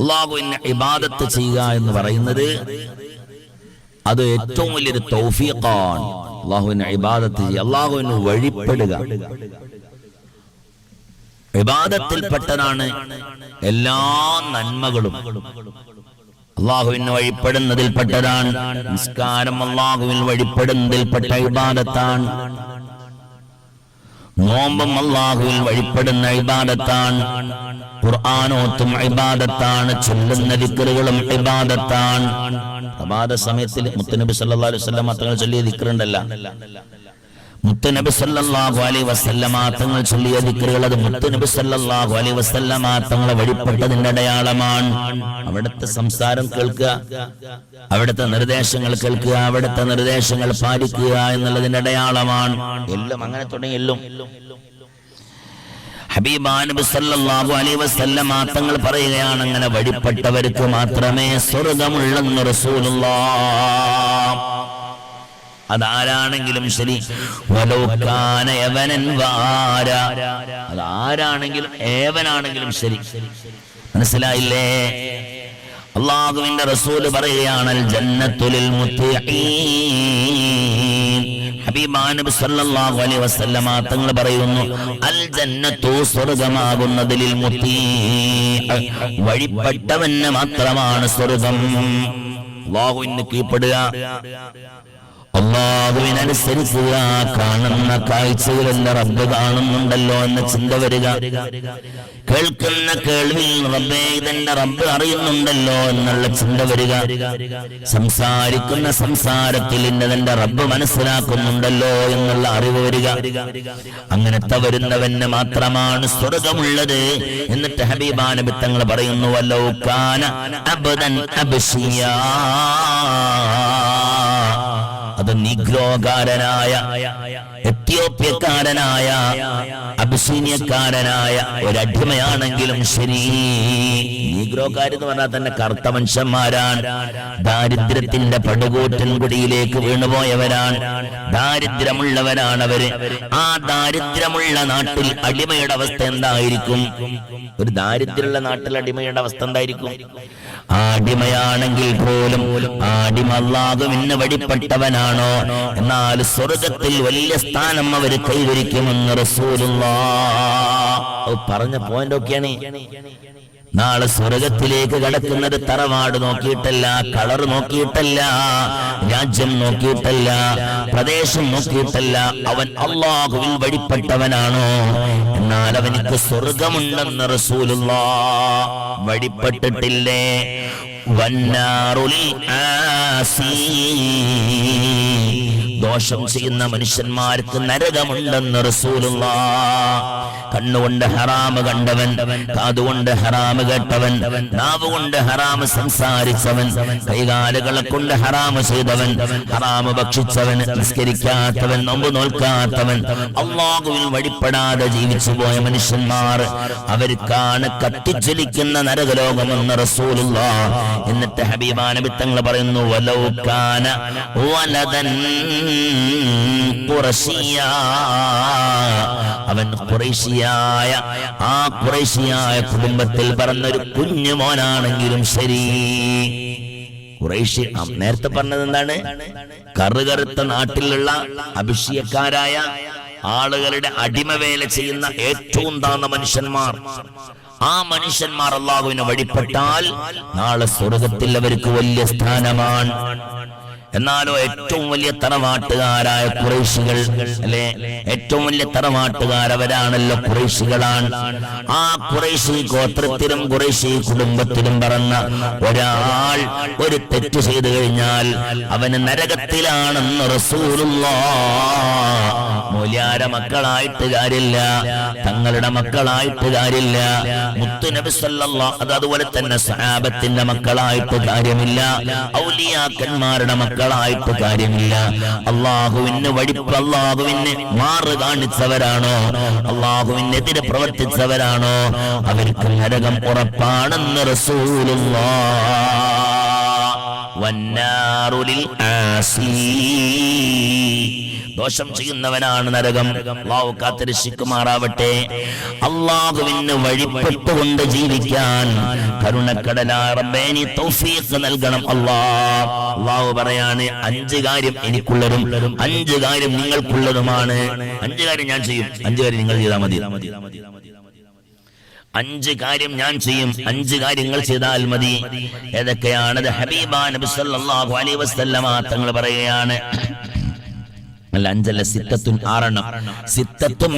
അള്ളാഹുവിന് ഇബാദത്ത് ചെയ്യുക എന്ന് പറയുന്നത് അത് ഏറ്റവും വലിയൊരു തൗഫീഖാണ്. അള്ളാഹുവിന് ഇബാദത്ത് ചെയ്യുക അള്ളാഹുവിന് വഴിപ്പെടുക. വിവാദത്തിൽപ്പെട്ടതാണ് എല്ലാ നന്മകളും. അള്ളാഹുവിന് വഴിപ്പെടുന്നതിൽപ്പെട്ടതാണ്. നിസ്കാരം അള്ളാഹുവിൽ വഴിപ്പെടുന്നതിൽപ്പെട്ട ഇബാദത്താണ്. നോമ്പും അള്ളാഹുവിൽ വഴിപ്പെടുന്ന ഇബാദത്താണ്. ഖുർആാനോത്തും ഇബാദത്താണ്. ചൊല്ലുന്ന ദിക്കറുകളും ഇബാദത്താണ്. പ്രഭാത സമയത്തിൽ മുത്തനബി സല്ലാ അലൈഹി മാത്രങ്ങൾ ചൊല്ലിയ ദിക്കറുണ്ടല്ല. മുത്തനബി സല്ലല്ലാഹു അലൈഹി വസല്ലമ തങ്ങൾ ചൊല്ലിയ ദിക്റുകൾ അത് മുത്തനബി സല്ലല്ലാഹു അലൈഹി വസല്ലമ തങ്ങളെ വഴിപ്പെട്ടതിന്റെ അടയാളമാണ്. അവിടുത്തെ സംസാരം കേൾക്കുക അവിടുത്തെ നിർദ്ദേശങ്ങൾ കേൾക്കുക അവിടുത്തെ നിർദ്ദേശങ്ങൾ പാലിക്കുക എന്നുള്ളതിന്റെ അടയാളമാണ്. എല്ലാം അങ്ങനെ തുടങ്ങി എല്ലാം. ഹബീബാനബി സല്ലല്ലാഹു അലൈഹി വസല്ലമ തങ്ങൾ പറയുകയാണ് അങ്ങനെ വഴിപ്പെട്ടവർക്ക് മാത്രമേ സ്വർഗമുള്ളെന്ന് റസൂലുള്ളാഹ് അതാരാണെങ്കിലും ശരി. വലോക്കാന യവനൻ വാര. അതാരാണെങ്കിലും ഏവനാണെങ്കിലും ശരി. മനസ്സിലായില്ലേ? അള്ളാഹുവിന്റെ റസൂൽ പറയുകയാണ് "അൽ ജന്നത്തുലിൽ മുത്തഖീൻ." ഹബീബാനബി സല്ലല്ലാഹു അലൈഹി വസല്ലമ തങ്ങൾ പറയുന്നു അൽ ജന്നത്തു സ്വർഗമാകുന്നതിൽ മുത്തീ വഴിപ്പെട്ടവന് മാത്രമാണ് സ്വർഗം. അള്ളാഹുവിന് കീഴ്പ്പെടുക. അള്ളാഹുവിനനുസരിക്കുക കാണുന്ന കാഴ്ചകളെല്ലാം റബ്ബ് കാണുന്നുണ്ടല്ലോ എന്ന ചിന്ത വരിക. കേൾക്കുന്ന കേൾവിയിൽ റബ്ബേ ഇതെന്റെ റബ്ബ് അറിയുന്നുണ്ടല്ലോ എന്നുള്ള ചിന്ത വരിക. സംസാരിക്കുന്ന സംസാരത്തിൽ ഇന്നതെന്റെ റബ്ബ് മനസ്സിലാക്കുന്നുണ്ടല്ലോ എന്നുള്ള അറിവ് വരിക. അങ്ങനത്തെ വരുന്നവന് മാത്രമാണ് സ്വർഗമുള്ളത് എന്നിട്ട് ഹബീബാനബി തങ്ങൾ പറയുന്നു വല്ലോ കാന അബദൻ അബ്ശിയാ അത് നിഗ്രോകാരനായ എത്യോപ്യക്കാരനായ അബിസീനിയക്കാരനായ ഒരടിമയാണെങ്കിലും ശരി. നീഗ്രോക്കാരെന്ന് പറഞ്ഞാൽ തന്നെ കറുത്ത മനുഷ്യന്മാരാണ് ദാരിദ്ര്യത്തിന്റെ പടുകൂറ്റൻ കുടിയിലേക്ക് വീണുപോയവരാണ്. ദാരിദ്ര്യമുള്ളവരാണ് അവർ ആ ദാരിദ്ര്യമുള്ള നാട്ടിൽ അടിമയുടെ അവസ്ഥ എന്തായിരിക്കും? ഒരു ദാരിദ്ര്യമുള്ള നാട്ടിൽ അടിമയുടെ അവസ്ഥ എന്തായിരിക്കും? ആ അടിമയാണെങ്കിൽ പോലും ആ അടിമ വഴിപ്പെട്ടവനാണോ? എന്നാൽ സ്വർഗത്തിൽ വലിയ സ്ഥാനം അവർ കൈവരിക്കുമെന്ന് റസൂലുള്ള. പറഞ്ഞ പോയിന്റ് ഒക്കെയാണ്. നാളെ സ്വർഗത്തിലേക്ക് കടക്കുന്നത് തറവാട് നോക്കിയിട്ടല്ല കളർ നോക്കിയിട്ടല്ല രാജ്യം നോക്കിയിട്ടല്ല പ്രദേശം നോക്കിയിട്ടല്ല. അവൻ അള്ളാഹുവിൽ വഴിപ്പെട്ടവനാണോ. എന്നാൽ അവനിക്ക് സ്വർഗമുണ്ടെന്ന് റസൂലുള്ള വഴിപ്പെട്ടിട്ടില്ലേ? വന്നാറുളി ആസീ ദോഷം ചെയ്യുന്ന മനുഷ്യന്മാർക്ക് നരകമുണ്ടെന്ന് റസൂലുള്ള. കണ്ണുകൊണ്ട് ഹറാമ് കണ്ടവൻ കാതുകൊണ്ട് ഹറാമ് കേട്ടവൻ നാവ് കൊണ്ട് ഹറാമ് സംസാരിച്ചവൻ കൈകാലുകളെ കൊണ്ട് ഹറാമ് ചെയ്തവൻ ഹറാമ് ഭക്ഷിച്ചവൻ നിസ്കരിക്കാത്തവൻ നോമ്പ് നോൽക്കാത്തവൻ അള്ളാഹുവിൽ വഴിപ്പെടാതെ ജീവിച്ചു പോയ മനുഷ്യന്മാർ അവർക്കാണ് കത്തിച്ചൊലിക്കുന്ന നരകലോകമെന്ന് റസൂലുള്ള. എന്നിട്ട് ഹബീബാനബിത്തങ്ങൾ പറയുന്നു വലൗക്കാന വലതൻ അവൻ കുറേശിയായ ആ കുറേശിയായ കുടുംബത്തിൽ പറഞ്ഞൊരു കുഞ്ഞു മോനാണെങ്കിലും ശരി. ഖുറൈശി നേരത്തെ പറഞ്ഞത് എന്താണ്? കറുകറുത്ത നാട്ടിലുള്ള അഭിഷേകക്കാരായ ആളുകളുടെ അടിമവേല ചെയ്യുന്ന ഏറ്റവും താന്ന മനുഷ്യന്മാർ. ആ മനുഷ്യന്മാർ അള്ളാഹുവിനെ വഴിപ്പെട്ടാൽ നാളെ സ്വർഗത്തിൽ അവർക്ക് വലിയ സ്ഥാനമാണ്. എന്നാലോ ഏറ്റവും വലിയ തറവാട്ടുകാരായ കുറേശികൾ അല്ലെ? ഏറ്റവും വലിയ തറവാട്ടുകാരവരാണല്ലോ കുറേശികളാണ്. ആ കുറേശി ഗോത്രത്തിലും കുറേശി കുടുംബത്തിലും പറഞ്ഞ ഒരാൾ ഒരു തെറ്റ് ചെയ്തു കഴിഞ്ഞാൽ അവന് നരകത്തിലാണെന്ന് റസൂലുള്ള. മൂല്യാര മക്കളായിട്ട് കാര്യമില്ല തങ്ങളുടെ മക്കളായിട്ട് കാര്യമില്ല മുത്തുനബി സല്ലല്ലാ അത് അതുപോലെ തന്നെ സഹാബത്തിന്റെ മക്കളായിട്ട് കാര്യമില്ല ഔലിയാക്കന്മാരുടെ മക്കളായിട്ട് കാര്യമില്ല. അള്ളാഹുവിന് വഴിപ്പ് അള്ളാഹുവിന് മാറ് കാണിച്ചവരാണോ? അള്ളാഹുവിനെതിരെ പ്രവർത്തിച്ചവരാണോ? അവർക്ക് നരകം ഉറപ്പാണെന്ന് റസൂലുള്ള. ദോഷം ചെയ്യുന്നവനാണ് നരകം. അള്ളാഹു കാത്തിരക്ഷിക്കുമാറാവട്ടെ. അള്ളാഹുവിന് വഴിപ്പെട്ടുകൊണ്ട് ജീവിക്കാൻ കരുണക്കടലായ റബ്ബേ നീ തൗഫീഖ് നൽകണം അള്ളാ. അള്ളാഹു പറയാണ് അഞ്ച് കാര്യം എനിക്കുള്ളതും അഞ്ച് കാര്യം നിങ്ങൾക്കുള്ളതുമാണ്. അഞ്ച് കാര്യം ഞാൻ ചെയ്യും അഞ്ച് കാര്യം നിങ്ങൾ ചെയ്താൽ മതി. അഞ്ച് കാര്യം ഞാൻ ചെയ്യും അഞ്ച് കാര്യങ്ങൾ ചെയ്താൽ മതി. ഏതൊക്കെയാണത്? ഹബീബാ നബി സല്ലല്ലാഹു അലൈഹി വസല്ലമ തങ്ങൾ പറയുകയാണ് അല്ല അഞ്ചല്ല സിത്തത്തുൻ ആറെണ്ണം. സിത്തത്തും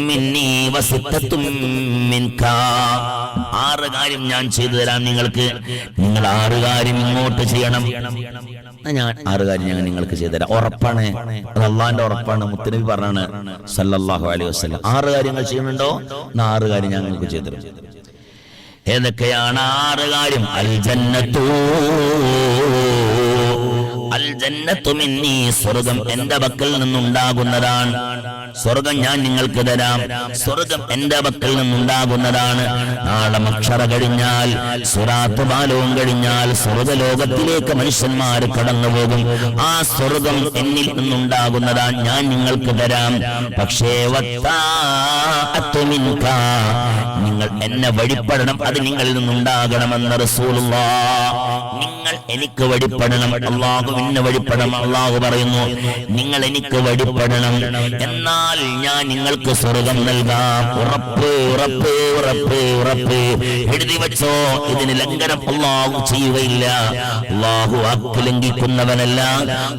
ആറ് കാര്യം ഞാൻ ചെയ്തു തരാം നിങ്ങൾക്ക്. നിങ്ങൾ ആറ് കാര്യം ഇങ്ങോട്ട് ചെയ്യണം. ഞാൻ ആറ് കാര്യം ഞാൻ നിങ്ങൾക്ക് ചെയ്തു തരാം. ഉറപ്പാണ്. അള്ളാന്റെ ഉറപ്പാണ്. മുത്തനബി പറഞ്ഞാണ് സല്ലല്ലാഹു അലൈഹി വസ്ലം ആറ് കാര്യങ്ങൾ ചെയ്യുന്നുണ്ടോ? ആറ് കാര്യം ഞാൻ നിങ്ങൾക്ക് ചെയ്തു ഏതൊക്കെയാണ് ആറ് കാര്യം? അൽ ജന്നത്തൂ അൽ ജന്നത്തു മിന്നീ സ്വർഗം എന്റെ പക്കൽ നിന്നുണ്ടാകുന്നതാണ്. സ്വർഗം ഞാൻ നിങ്ങൾക്ക് തരാം. സ്വർഗം എന്റെ പക്കൽ നിന്നുണ്ടാകുന്നതാണ്. നാളെ മക്ഷറ കഴിഞ്ഞാൽ സുറാത്ത് ബാലവും കഴിഞ്ഞാൽ സ്വർഗ ലോകത്തിലേക്ക് മനുഷ്യന്മാർ കടന്നു പോകും ആ സ്വർഗം എന്നിൽ നിന്നുണ്ടാകുന്നതാണ് ഞാൻ നിങ്ങൾക്ക് തരാം. പക്ഷേ. നിങ്ങൾ എന്നെ വഴിപ്പെടണം. അത് നിങ്ങളിൽ നിന്നുണ്ടാകണമെന്ന് റസൂലുള്ള നിങ്ങൾ എനിക്ക് വഴിപ്പെടണം. അള്ളാഹു എന്നെ വഴിപ്പെടണം. അള്ളാഹു പറയുന്നു നിങ്ങൾ എനിക്ക് വഴിപ്പെടണം. എന്നാൽ ഞാൻ നിങ്ങൾക്ക് സ്വർഗം നൽകാം. ഉറപ്പ് ഉറപ്പ് ഉറപ്പ് ഉറപ്പ്. എഴുതി വെച്ചോ ഇതിന് ലംഘനം അള്ളാഹു ചെയ്യുകയില്ല. അള്ളാഹു വാക്ക് ലംഘിക്കുന്നവനല്ല.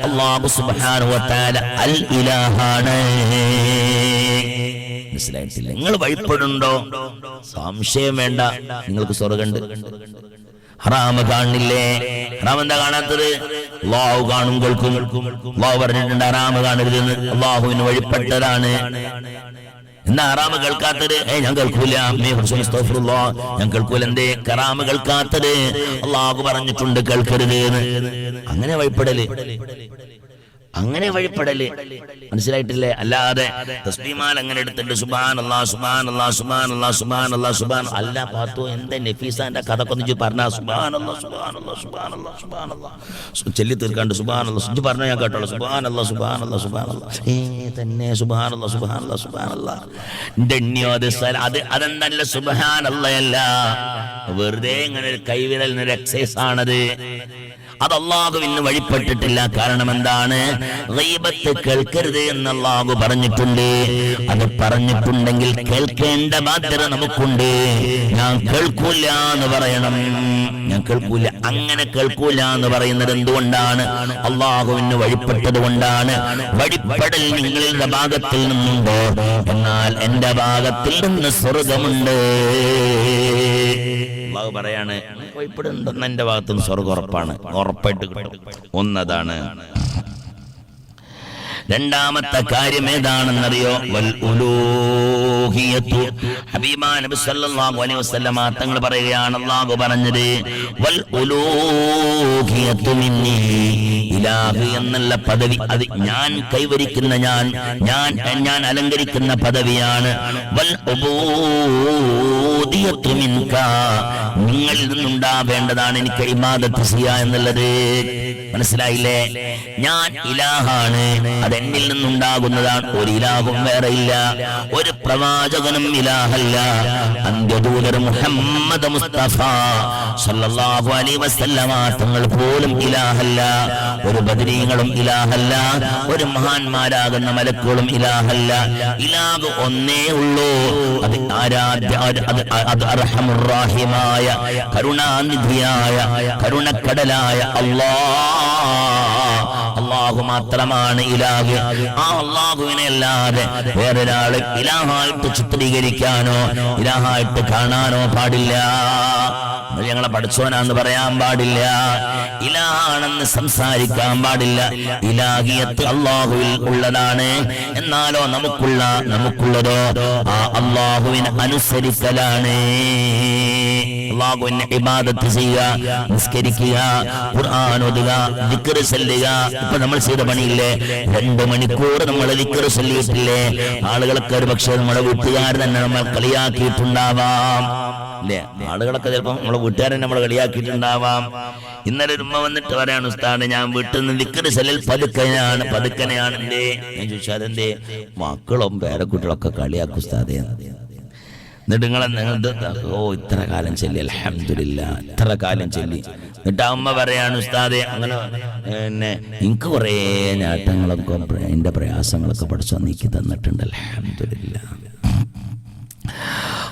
അള്ളാഹു സുബാനുവത്താല അൽ ഇലാഹാണ്. മനസ്സിലായിട്ടില്ല? നിങ്ങൾ വഴിപ്പെടുണ്ടോ സംശയം വേണ്ട. നിങ്ങൾക്ക് സ്വർഗമുണ്ട്. ഹറാമ് കാണില്ലേ? ഹറാം എന്താ കാണാത്തത്? അള്ളാഹു കാണും കേൾക്കും അള്ളാഹു പറഞ്ഞിട്ടുണ്ട് ഹറാമ് കാണരുതെന്ന്. അള്ളാഹുവിന് വഴിപ്പെട്ടതാണ്. എന്നാ ഹറാമ് കേൾക്കാത്തത്? ഏ ഞാൻ കേൾക്കൂല. ഞാൻ കേൾക്കൂല. എന്തേ? കറാമ് കേൾക്കാത്തത്. അള്ളാഹു പറഞ്ഞിട്ടുണ്ട് കേൾക്കരുത് അങ്ങനെ വഴിപ്പെടൽ. അങ്ങനെ വഴിപ്പെടൽ. മനസ്സിലായിട്ടില്ലേ? അല്ലാതെ തസ്ബീമാൽ അങ്ങനെ എടുത്തിട്ട് സുബാൻ അല്ലാ സുബാൻ അല്ലാ സുബാൻ അല്ലാ സുബാൻ അല്ലാ സുബാൻ അല്ല പാത്തു എന്താ നഫീസാന്റെ കഥ കൊന്നിച്ച് പറഞ്ഞ സുബാൻ അല്ലാ സുബാൻ അല്ലാ സുബാൻ അല്ലാ സുബാൻ അല്ലാ ചൊല്ലി തീർക്കാണ്ട് സുബാൻ അല്ലാ സുജ് പറഞ്ഞ ഞാൻ കേട്ടോളൂ. സുബാൻ അല്ലാ സുബാൻ അല്ലാ സുബാൻ അല്ലാ ഏ തന്നെ സുബാൻ അല്ലാ സുബാൻ അല്ലാ സുബാൻ അല്ലാ ഡെണ്ണിയോ അത് അത് അതെന്തല്ല സുബാൻ അല്ലയല്ല വെറുതെ ഇങ്ങനെ ഒരു കൈവിരൽ എക്സൈസ് ആണത്. അത് അള്ളാഹുവിന് വഴിപ്പെട്ടിട്ടില്ല. കാരണം എന്താണ്? കേൾക്കരുത് എന്ന് അള്ളാഹു പറഞ്ഞിട്ടുണ്ട്. അത് പറഞ്ഞിട്ടുണ്ടെങ്കിൽ കേൾക്കേണ്ട ബാധ്യത നമുക്കുണ്ട്. ഞാൻ കേൾക്കൂല എന്ന് പറയണം. ഞാൻ കേൾക്കൂല. അങ്ങനെ കേൾക്കൂല എന്ന് പറയുന്നത് എന്തുകൊണ്ടാണ്? അള്ളാഹുവിന് വഴിപ്പെട്ടത് കൊണ്ടാണ്. വഴിപ്പെടൽ നിങ്ങളുടെ ഭാഗത്തിൽ നിന്നുണ്ടോ. എന്നാൽ എന്റെ ഭാഗത്തിൽ നിന്ന് സ്വർഗമുണ്ട്. അള്ളാഹു പറയാണ് വഴിപ്പെടുന്നുണ്ടെന്ന് എന്റെ ഭാഗത്തുനിന്ന് സ്വർഗം ഉറപ്പാണ്. ഉറപ്പായിട്ട് കിട്ടും. ഒന്നതാണ് രണ്ടാമത്തെ കാര്യം ഏതാണെന്നറിയോ? തങ്ങൾ പറയുകയാണ് അള്ളാഹു പറഞ്ഞത് എന്നുള്ള പദവി അത് ഞാൻ കൈവരിക്കുന്ന ഞാൻ ഞാൻ ഞാൻ അലങ്കരിക്കുന്ന പദവിയാണ്. നിങ്ങളിൽ നിന്നുണ്ടാവേണ്ടതാണ് എനിക്ക് ഇമാദത്ത് സിയ എന്നുള്ളത്. മനസ്സിലായില്ലേ? ഞാൻ ഇലാഹാണ്. അത് എന്നിൽ നിന്നുണ്ടാകുന്നതാണ്. ഒരു ഇലാഹും വേറെ ഇല്ല ഒരു പ്രവാചകനും ഇലാഹല്ല. അന്ത്യദൂതർ മുഹമ്മദ് മുസ്തഫ സല്ലല്ലാഹു അലൈഹി വസല്ലമ തങ്ങൾ പോലും ഇലാഹല്ല. ഒരു ബദരീങ്ങളും ഇലാഹല്ല. ഒരു മഹാന്മാരാകുന്ന മലക്കുകളും ഇലാഹല്ല. ഇലാഹ് ഒന്നേ ഉള്ളൂ. അത് ആരാധ്യ അത് അർഹമുറാഹിമായ കരുണാനിധിയായ കരുണക്കടലായ അല്ലാ അള്ളാഹു മാത്രമാണ് ഇലാഹ്. ആ അള്ളാഹുവിനെ അല്ലാതെ വേറൊരാൾ ഇലാഹായിട്ട് ചിത്രീകരിക്കാനോ ഇലാഹായിട്ട് കാണാനോ പാടില്ല. അത് ഞങ്ങളെ പഠിച്ചോനാന്ന് പറയാൻ പാടില്ല. ഇലാണെന്ന് സംസാരിക്കാൻ പാടില്ല. ഇലാഹിയത്ത് അള്ളാഹുവിൽ ഉള്ളതാണ്. എന്നാലോ നമുക്കുള്ള നമുക്കുള്ളതോ? ആ അള്ളാഹുവിനെ അനുസരിക്കലാണ്. അള്ളാഹുവിനെ ഇബാദത്ത് ചെയ്യുക നിസ്കരിക്കുക ഖുർആൻ ഓതുക ദിക്ർ ചെല്ലുക. ഇപ്പൊ നമ്മൾ ചെയ്ത പണിയില്ലേ? രണ്ട് മണിക്കൂർ നമ്മൾ ദിക്ർ ചൊല്ലിയിട്ടില്ലേ? ആളുകൾക്ക് ഒരു പക്ഷേ നമ്മുടെ വീട്ടുകാർ തന്നെ നമ്മൾ കളിയാക്കിയിട്ടുണ്ടാവാം. അല്ലേ ആളുകളൊക്കെ ചിലപ്പോൾ നമ്മളെ വീട്ടുകാരൻ നമ്മളെ കളിയാക്കിയിട്ടുണ്ടാവാം. ഇന്നലെ ഒരു ഉമ്മ വന്നിട്ട് പറയാണ് ഉസ്താദ് ഞാൻ വീട്ടിൽ നിന്ന് നിൽക്കുന്ന സെല്ലിൽ പതുക്കനെയാണ് പതുക്കനെയാണ് എന്തേ ഞാൻ ചോദിച്ചു അതെന്റെ മക്കളും പേരക്കുട്ടികളൊക്കെ കളിയാക്കും ഉസ്താദേ. എന്നിട്ട് നിങ്ങൾ ഓ ഇത്ര കാലം ചെല്ലി അലഹമില്ല ഇത്ര കാലം ചെല്ലി. എന്നിട്ട് അമ്മ പറയാണ് ഉസ്താദെ അങ്ങനെ പിന്നെ എനിക്ക് കുറേ നേട്ടങ്ങളൊക്കെ എന്റെ പ്രയാസങ്ങളൊക്കെ പഠിച്ചു നീക്കി തന്നിട്ടുണ്ട് അലഹമില്ല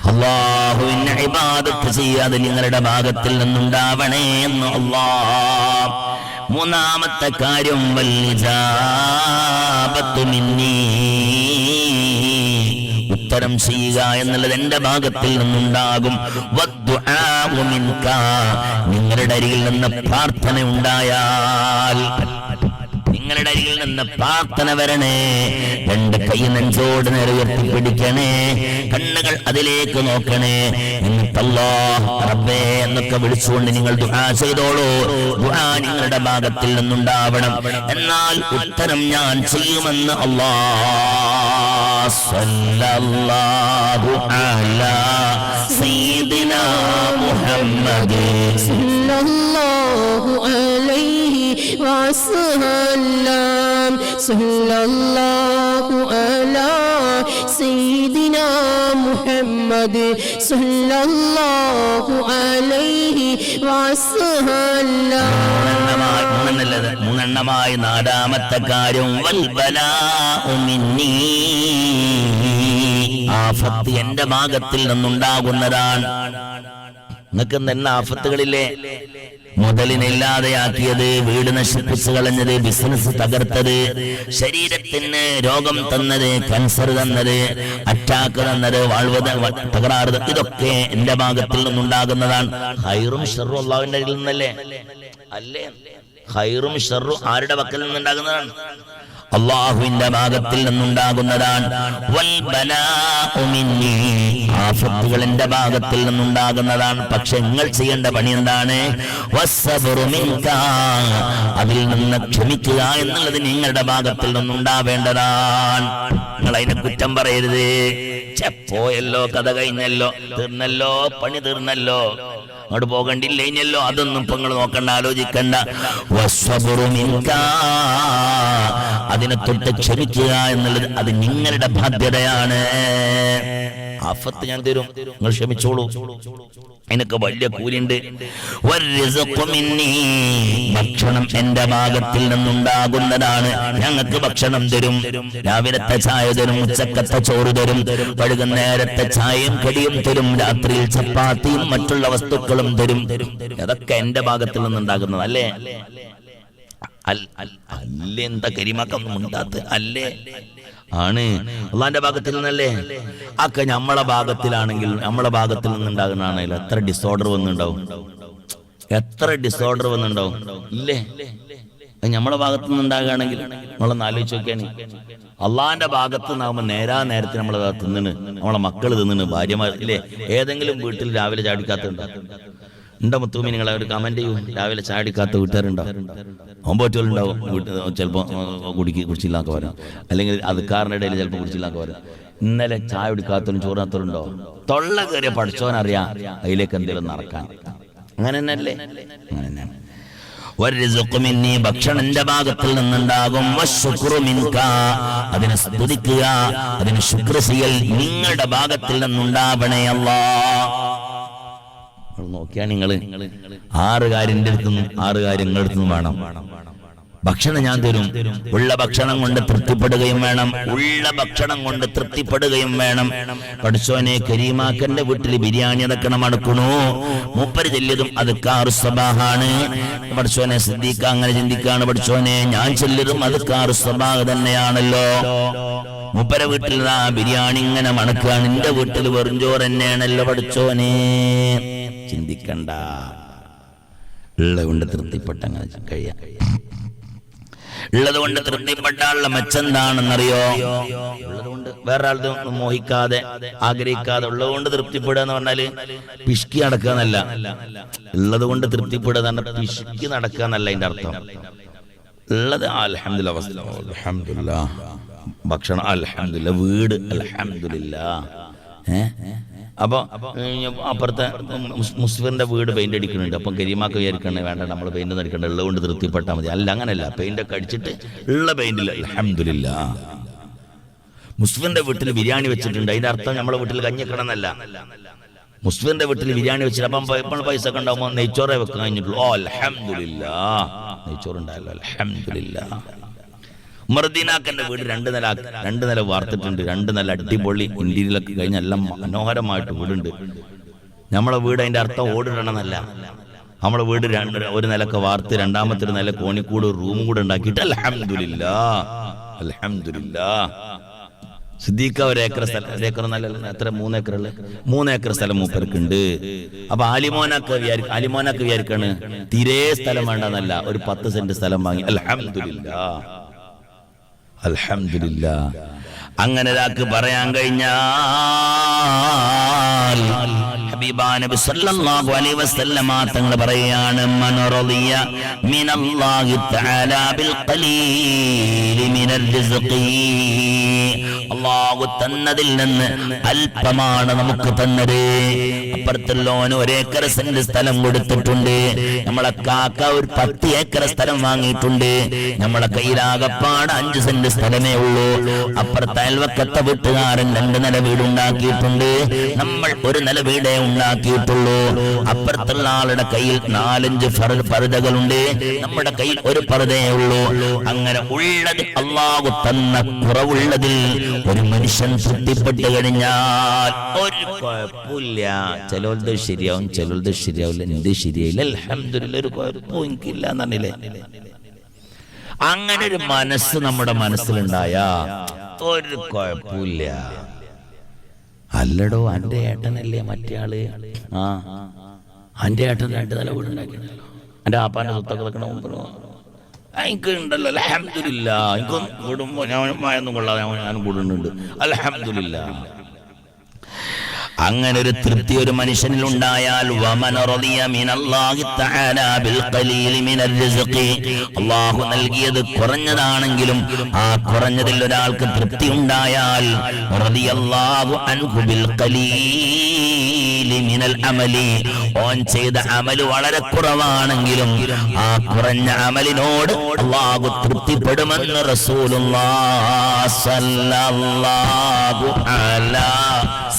അള്ളാഹുവിനെ ഇബാദത്ത് ചെയ്യാതെ നിങ്ങളുടെ ഭാഗത്തിൽ നിന്നുണ്ടാവണേ എന്ന് അള്ളാ മൂന്നാമത്തെ കാര്യം വല്ലിജാബത്തു മിന്നീ. ഉത്തരം ചെയ്യുക എന്നുള്ളത് എന്റെ ഭാഗത്തിൽ നിന്നുണ്ടാകും. നിങ്ങളുടെ അരികിൽ നിന്ന് പ്രാർത്ഥന ഉണ്ടായാൽ നിങ്ങളുടെ അരികിൽ നിന്ന് പ്രാർത്ഥന വരണേ. രണ്ട് കൈ നെഞ്ചോട് നേരെ പിടിക്കണേ. കണ്ണുകൾ അതിലേക്ക് നോക്കണേ. റബ്ബേ എന്നൊക്കെ വിളിച്ചുകൊണ്ട് നിങ്ങൾ ദുആ ചെയ്തോളൂ. ദുഹാ നിങ്ങളുടെ ഭാഗത്തിൽ നിന്നുണ്ടാവണം. എന്നാൽ ഉത്തരം ഞാൻ ചെയ്യുമെന്ന് അല്ലാ സല്ലല്ലാഹു അലാ സല്ലല്ലാഹു وسلم صلى الله على سيدنا محمد صلى الله عليه وسلم മൂന്നെണ്ണമായി മൂന്നെണ്ണല്ലത് മൂന്നെണ്ണമായി നാലാമത്തെ കാര്യം വൽബലാഉ മിന്നീ. ആഫത്ത് എന്റെ ഭാഗത്തിൽ നിന്നുണ്ടാകുന്നതാണ് നിങ്ങൾക്ക് തന്നെ ആഫത്തുകളില്ലേ മുതലിനില്ലാതെയാക്കിയത് വീട് നശിപ്പിച്ചു കളഞ്ഞത് ബിസിനസ് തകർത്തത് ശരീരത്തിന് രോഗം തന്നത് ക്യാൻസർ തന്നത് അറ്റാക്ക് തന്നത് വാൾവ തകരാറ് ഇതൊക്കെ എന്റെ ഭാഗത്തിൽ നിന്നുണ്ടാകുന്നതാണ്. ഹൈറും ഷെറും അള്ളാഹുവിന്റെ കയ്യിൽ നിന്നല്ലേ? അല്ലേ? ഹൈറും ഷെറും ആരുടെ പക്കൽ നിന്നുണ്ടാകുന്നതാണ്? അള്ളാഹുവിന്റെ ഭാഗത്തിൽ നിന്നുണ്ടാകുന്നതാണ്. ആഫത്തുകൾ എന്റെ ഭാഗത്തിൽ നിന്നുണ്ടാകുന്നതാണ്. പക്ഷെ നിങ്ങൾ ചെയ്യേണ്ട പണി എന്താണ്? അതിൽ നിന്ന് ക്ഷമിക്കുക എന്നുള്ളത് നിങ്ങളുടെ ഭാഗത്തിൽ നിന്നുണ്ടാവേണ്ടതാണ്. നിങ്ങൾ അതിനെ കുറ്റം പറയരുത്. പോയല്ലോ കഥ കഴിഞ്ഞല്ലോ തീർന്നല്ലോ പണി തീർന്നല്ലോ. അങ്ങോട്ട് പോകണ്ടില്ല ഇനിയല്ലോ. അതൊന്നും ഇപ്പൊ നിങ്ങൾ നോക്കണ്ട ആലോചിക്കണ്ട. അതിനെ തൊട്ട് ക്ഷമിക്കുക എന്നുള്ളത് അത് നിങ്ങളുടെ ബാധ്യതയാണ്. ആഫത്ത് ഞാൻ തരും. നിങ്ങൾ ക്ഷമിച്ചോളൂ. എനിക്ക് വലിയ കൂലിണ്ട്. ഭക്ഷണം എന്റെ ഭാഗത്തിൽ നിന്നുണ്ടാകുന്നതാണ്. ഞങ്ങൾക്ക് ഭക്ഷണം തരും. രാവിലത്തെ ചായ തരും ഉച്ചക്കത്തെ ചോറ് തരും വൈകുന്നേരത്തെ ചായയും കടിയും തരും രാത്രിയിൽ ചപ്പാത്തിയും മറ്റുള്ള വസ്തുക്കളും തരും. അതൊക്കെ എന്റെ ഭാഗത്തിൽ നിന്നുണ്ടാകുന്നത് അല്ലേ? അല്ലേ എന്താ കരിമാക്കൊന്നും ഉണ്ടാത്ത അല്ലേ? ആണ്. അള്ളാന്റെ ഭാഗത്തിൽ നിന്നല്ലേ ഒക്കെ നമ്മളെ ഭാഗത്തിലാണെങ്കിൽ നമ്മളെ ഭാഗത്തിൽ നിന്നുണ്ടാകുന്നതാണെങ്കിൽ എത്ര ഡിസോർഡർ വന്നുണ്ടാവും എത്ര ഡിസോർഡർ വന്നുണ്ടാവും ഇല്ലേ? നമ്മളെ ഭാഗത്ത് നിന്നുണ്ടാകുകയാണെങ്കിൽ നമ്മളൊന്ന് ആലോചിച്ച് നോക്കിയാണ്. അള്ളാന്റെ ഭാഗത്ത് നിന്നാകുമ്പോൾ നേരാ നേരത്തെ നമ്മളെ തിന്നിന് നമ്മളെ മക്കൾ തിന്നിന് ഭാര്യമാർ ഇല്ലേ? ഏതെങ്കിലും വീട്ടിൽ രാവിലെ ചാടിക്കാത്തുണ്ടോ ഉണ്ടോ മുത്തൂമി നിങ്ങൾ ഒരു കമന്റ് ചെയ്യും. രാവിലെ ചാടിക്കാത്ത വീട്ടുകാരുണ്ടോ? ഒമ്പറ്റുകളുണ്ടാവും വീട്ടിൽ ചിലപ്പോൾ കുടിക്ക് കുടിച്ചില്ലാക്ക വരാം. അല്ലെങ്കിൽ അത് ഇടയിൽ ചിലപ്പോൾ കുടിച്ചില്ലാക്ക വരാം. ഇന്നലെ ചായ കുടിക്കാത്തവരും ചോറാത്തവരുണ്ടോ തൊള്ള കയറിയ പഠിച്ചോനറിയാം അതിലേക്ക് എന്തെങ്കിലും നടക്കാൻ. അങ്ങനെ തന്നെയല്ലേ? അങ്ങനെ തന്നെയാണ്. ഭക്ഷണന്റെ ഭാഗത്തിൽ നിന്നുണ്ടാകും. അതിനെ സ്തുതിക്കുക. അതിന് ചെയ്യൽ നിങ്ങളുടെ ഭാഗത്തിൽ നിന്നുണ്ടാവണേ അല്ലാ നോക്കിയാ നിങ്ങൾ ആറ് കാര്യം ആറ് കാര്യങ്ങളുടെ അടുത്തുനിന്നും വേണം. ഭക്ഷണം ഞാൻ തരും. ഉള്ള ഭക്ഷണം കൊണ്ട് തൃപ്തിപ്പെടുകയും വേണം. ഉള്ള ഭക്ഷണം കൊണ്ട് തൃപ്തിപ്പെടുകയും വേണം. പഠിച്ചോനെ കരീമാക്കന്റെ വീട്ടിൽ ബിരിയാണി അടക്കണം അടുക്കണു. മൂപ്പര് ചെല്ലിയതും അത് കാറു സബാഹാണ്. പഠിച്ചോനെ സിദ്ദീഖ അങ്ങനെ ചിന്തിക്കാണ് പഠിച്ചോനെ ഞാൻ ചെല്ലിയതും അത് കാറു സബാഹ് തന്നെയാണല്ലോ. മുപ്പര വീട്ടിൽ ആ ബിരിയാണി ഇങ്ങനെ മണക്കാണ്. എന്റെ വീട്ടിൽ വെറും ചോറ് തന്നെയാണല്ലോ പഠിച്ചോനെ ചിന്തിക്കണ്ട. ഉള്ള കൊണ്ട് തൃപ്തിപ്പെട്ട അങ്ങനെ കഴിയാം. ഉള്ളത് കൊണ്ട് തൃപ്തിപ്പെട്ടാലുള്ള മെച്ചെന്താണെന്നറിയോ? ഉള്ളത് കൊണ്ട് മോഹിക്കാതെ ആഗ്രഹിക്കാതെ ഉള്ളത് കൊണ്ട് തൃപ്തിപ്പെടുക എന്ന് പറഞ്ഞാൽ പിഷ്കി നടക്കുക എന്നല്ല. ഉള്ളത് കൊണ്ട് തൃപ്തിപ്പെടുക എന്ന് പറഞ്ഞാൽ പിഷ്കി നടക്കുക എന്നല്ല അതിന്റെ അർത്ഥം. ഉള്ളത് അലഹമില്ല ഭക്ഷണം അലഹമില്ല വീട് അലഹമില്ല ഏ? അപ്പോൾ അപ്പുറത്തെ മുസ്- മുസ്ലിമിന്റെ വീട് പെയിന്റ് അടിക്കുന്നുണ്ട്. അപ്പം കരിമാക്ക് വിചാരിക്കണേ വേണ്ട നമ്മൾ അടിക്കണ്ട. ഉള്ളത് കൊണ്ട് തൃപ്തിപ്പെട്ടാൽ മതി. അല്ല അങ്ങനല്ല പെയിന്റ് ഒക്കെ അടിച്ചിട്ട് ഉള്ള പെയിന്റിൽ അലഹമില്ല മുസ്ലിമിന്റെ വീട്ടിൽ ബിരിയാണി വെച്ചിട്ടുണ്ട്. അതിന്റെ അർത്ഥം നമ്മളെ വീട്ടിൽ കഞ്ഞിക്കണമെന്നല്ല മുസ്ലിമിന്റെ വീട്ടിൽ ബിരിയാണി വെച്ചിട്ട് അപ്പം പ- ഇപ്പോൾ പൈസ ഒക്കെ ഉണ്ടാകുമ്പോൾ നെയ്ച്ചോറേ വെക്കാൻ കഴിഞ്ഞിട്ടുള്ളൂ. ഓ അലഹമില്ല നെയ്ച്ചോറുണ്ടായല്ലോ അലഹമില്ല ഉമർദീനാക്കന്റെ വീട് രണ്ട് നില രണ്ട് നില വാർത്തിട്ടുണ്ട് രണ്ട് നില അടിപൊളി ഇന്ത്യയിലൊക്കെ കഴിഞ്ഞ എല്ലാം മനോഹരമായിട്ട് വീടുണ്ട്. നമ്മളെ വീട് അതിന്റെ അർത്ഥം ഓടിടണമെന്നല്ല. നമ്മളെ വീട് രണ്ട് ഒരു നിലയ്ക്ക് വാർത്ത് രണ്ടാമത്തെ ഒരു നില കോണിക്കൂട് റൂമും കൂടെ ഉണ്ടാക്കിയിട്ട് അലഹമില്ല അലഹമില്ല സിദ്ദീഖ ഒരു ഏക്കർ സ്ഥലം ഏക്കർ നല്ല എത്ര? മൂന്ന് ഏക്കറുള്ള മൂന്ന് ഏക്കർ സ്ഥലം മൂപ്പർക്കുണ്ട്. അപ്പൊ ആലിമോനൊക്കെ വിചാരിക്ക ആലിമോനൊക്കെ വിചാരിക്കാണ് തീരെ സ്ഥലം വേണ്ടെന്നല്ല ഒരു പത്ത് സെന്റ് സ്ഥലം വാങ്ങി അലഹമില്ല الحمد لله. അങ്ങനെ ഒരാൾക്ക് പറയാൻ കഴിഞ്ഞാൽ അലൈഹി വസല്ലമ തങ്ങൾ പറയാണ് മൻ റളിയ മിനല്ലാഹി തആല ബിൽ അള്ളാഹു തന്നതിൽ നിന്ന് അല്പമാണ് നമുക്ക് തന്നത്. അപ്പുറത്തുള്ളവന് ഒരേക്കർ സെന്റ് സ്ഥലം കൊടുത്തിട്ടുണ്ട്. നമ്മളെ കാക്ക ഒരു പത്ത് ഏക്കർ സ്ഥലം വാങ്ങിയിട്ടുണ്ട്. നമ്മളെ കയ്യിലാകപ്പാട് അഞ്ച് സെന്റ് സ്ഥലമേ ഉള്ളൂ. അപ്പുറത്തെ അയൽവക്കത്തെ വീട്ടുകാരൻ രണ്ട് നില വീടുണ്ടാക്കിയിട്ടുണ്ട്. നമ്മൾ ഒരു നില വീടേ ഉണ്ടാക്കിയിട്ടുള്ളൂ. അപ്പുറത്തുള്ള ആളുടെ കയ്യിൽ നാലഞ്ച് പറുതകളുണ്ട് നമ്മുടെ കയ്യിൽ ഒരു പറുതേ ഉള്ളൂ. അങ്ങനെ ഉള്ളത് അള്ളാഹു തന്ന കുറവുള്ളതിൽ ഒരു മനുഷ്യൻ തൃപ്തിപ്പെട്ട് കഴിഞ്ഞാൽ ഒരു കുഴപ്പമില്ല. ചിലത് ശരിയാവും ചിലത് ശരിയാവില്ല. എന്ത് ശരിയായില്ല? അലഹമില്ല ഒരു കുഴപ്പവും എനിക്കില്ല എന്നറിയില്ലേ അങ്ങനെ ഒരു മനസ്സ് നമ്മുടെ മനസ്സിലുണ്ടായ ഒരു കുഴപ്പമില്ല അല്ലടോ അന്റെ ഏട്ടനല്ലേ മറ്റേ ആൾ ആ. അന്റെ ഏട്ടൻ രണ്ട് നില വീടുണ്ടാക്കിയല്ലോ എന്റെ ആപ്പാന്റെ സ്വത്തൊക്കെ എനിക്ക് ഉണ്ടല്ലോ അലഹമില്ല കൂടുമ്പോ ഞാൻ കൊള്ളാതെ ഞാൻ കൂടുന്നുണ്ട്. അലഹമില്ല അങ്ങനെ ഒരു തൃപ്തി ഒരു മനുഷ്യനിൽ ഉണ്ടായാൽ നൽകിയത് കുറഞ്ഞതാണെങ്കിലും ആ കുറഞ്ഞതിൽ ഒരാൾക്ക് തൃപ്തി ഉണ്ടായാൽ ഓൻ ചെയ്ത അമൽ വളരെ കുറവാണെങ്കിലും ആ കുറഞ്ഞ അമലിനോട് അള്ളാഹു തൃപ്തിപ്പെടുമെന്ന് റസൂലുള്ള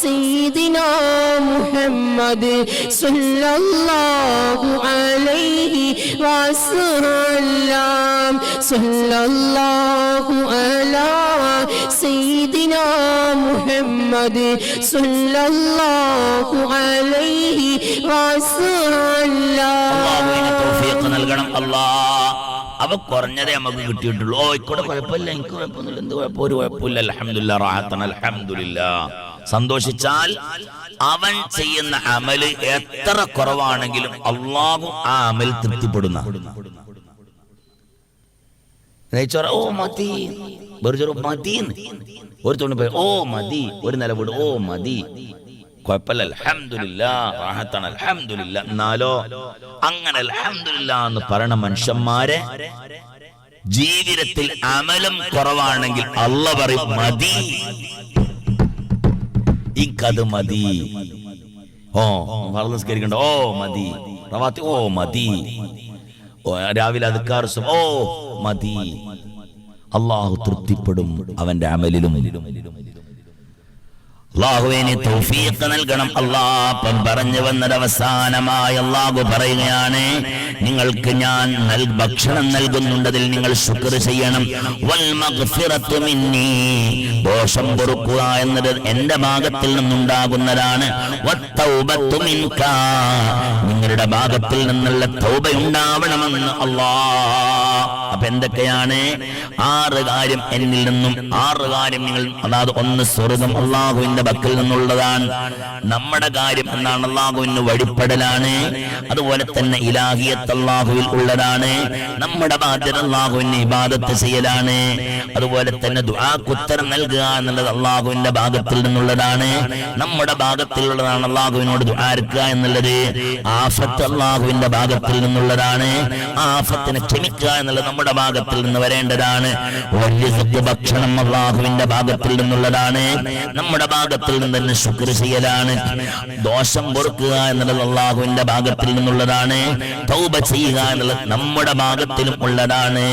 സീദിന മുഹമ്മദ് സല്ലല്ലാഹു അലൈഹി വസല്ലം സല്ലല്ലാഹു അലാ സീദിന മുഹമ്മദ് സല്ലല്ലാഹു അലൈഹി വസല്ലം നൽകണം. അല്ലാഹ് അവ കുറഞ്ഞതേ നമുക്ക് കിട്ടിയിട്ടുള്ളൂ. ഓ ഇക്കൂടെ കുഴപ്പമില്ല. എനിക്ക് കുഴപ്പമൊന്നുമില്ല. എന്ത് കുഴപ്പം ഒരു കുഴപ്പമില്ല. അലഹമില്ല റാഹത്തൻ. അലഹമില്ല സന്തോഷിച്ചാൽ അവൻ ചെയ്യുന്ന അമൽ എത്ര കുറവാണെങ്കിലും അള്ളാഹു ആ അമൽ തൃപ്തിപ്പെടുന്ന. നെയ്ച്ചോറ ഓ മതി. വെറുചോറ് മതി ഒരു തുണി പോയി ഓ മതി. ഒരു നില വീട് ഓ മതി. കുഴപ്പമില്ല അൽഹംദുലില്ല റാഹത്താണ് അൽഹംദുലില്ല എന്നാലോ അങ്ങനെ അൽഹംദുലില്ല എന്ന് പറയണ മനുഷ്യന്മാരെ ജീവിതത്തിൽ അമലം കുറവാണെങ്കിൽ അല്ല പറയും മതി. ഇക്കത് മതി. ഓ നിസ്കരിക്കണ്ട. ഓ മതി. റവാത്തി ഓ മതി. രാവിലെ അതുക്കാർ ഓ മതി. അള്ളാഹു തൃപ്തിപ്പെടും അവന്റെ അമലിലും. അള്ളാഹുവിന് തൗഫീഖ് നൽകണം. അള്ളാഹ് പറഞ്ഞു വന്നത് അവസാനമായി അള്ളാഹു പറയുകയാണ് നിങ്ങൾക്ക് ഞാൻ നൽ ഭക്ഷണം നൽകുന്നുണ്ടതിൽ നിങ്ങൾ ശുക്ർ ചെയ്യണം. വൽ മിന്നി. ദോഷം പൊറുക്കുക എന്നത് എന്റെ ഭാഗത്തിൽ നിന്നുണ്ടാകുന്നതാണ്. നിങ്ങളുടെ ഭാഗത്തിൽ നിന്നുള്ള തൗബ ഉണ്ടാവണമെന്ന് അള്ളാഹ് അപ്പൊ എന്തൊക്കെയാണ്? ആറ് കാര്യം എന്നിൽ നിന്നും ആറ് കാര്യം നിങ്ങൾ അതായത് ഒന്ന് സ്വർഗം അള്ളാഹുവിന്റെ ബക്കിൽ നിന്നുള്ളതാണ്. നമ്മുടെ കാര്യം എന്നാണ് അള്ളാഹുവിന് വഴിപ്പെടലാണ്. അതുപോലെ തന്നെ ഇലാഹിയത്ത് അള്ളാഹുവിൽ ഉള്ളതാണ്. നമ്മുടെ ബാധ്യത അള്ളാഹുവിന് ഇബാദത്ത് ചെയ്യലാണ്. അതുപോലെ തന്നെ ദുആക്ക് ഉത്തരം നൽകുക എന്നുള്ളത് അള്ളാഹുവിന്റെ ഭാഗത്തിൽ നിന്നുള്ളതാണ്. നമ്മുടെ ഭാഗത്തിലുള്ളതാണ് അള്ളാഹുവിനോട് ദുആർക്കുക എന്നുള്ളത്. ആഫത്ത് അള്ളാഹുവിന്റെ ഭാഗത്തിൽ നിന്നുള്ളതാണ്. ആഫത്തിനെ ക്ഷമിക്കുക എന്നുള്ളത് നമ്മുടെ ഭാഗത്തിൽ നിന്ന് വരേണ്ടതാണ്. ഭക്ഷണം അള്ളാഹുവിന്റെ ഭാഗത്തിൽ നിന്നുള്ളതാണ്. നമ്മുടെ ഭാഗത്തിൽ നിന്ന് തന്നെ ശുക്ർ ചെയ്യലാണ്. ദോഷം പൊറുക്കുക എന്നുള്ളത് അള്ളാഹുവിന്റെ ഭാഗത്തിൽ നിന്നുള്ളതാണ്. തൗബ ചെയ്യുക എന്നുള്ളത് നമ്മുടെ ഭാഗത്തിലും ഉള്ളതാണ്.